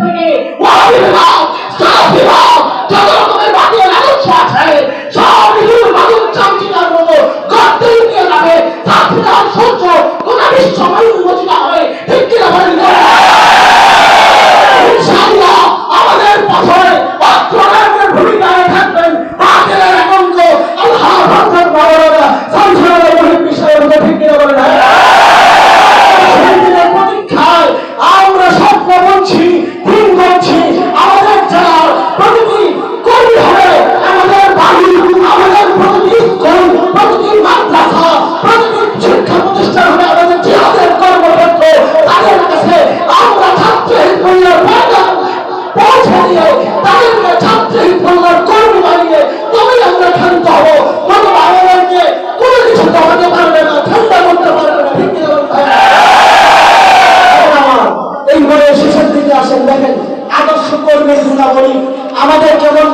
থেকে আমাদের কেমন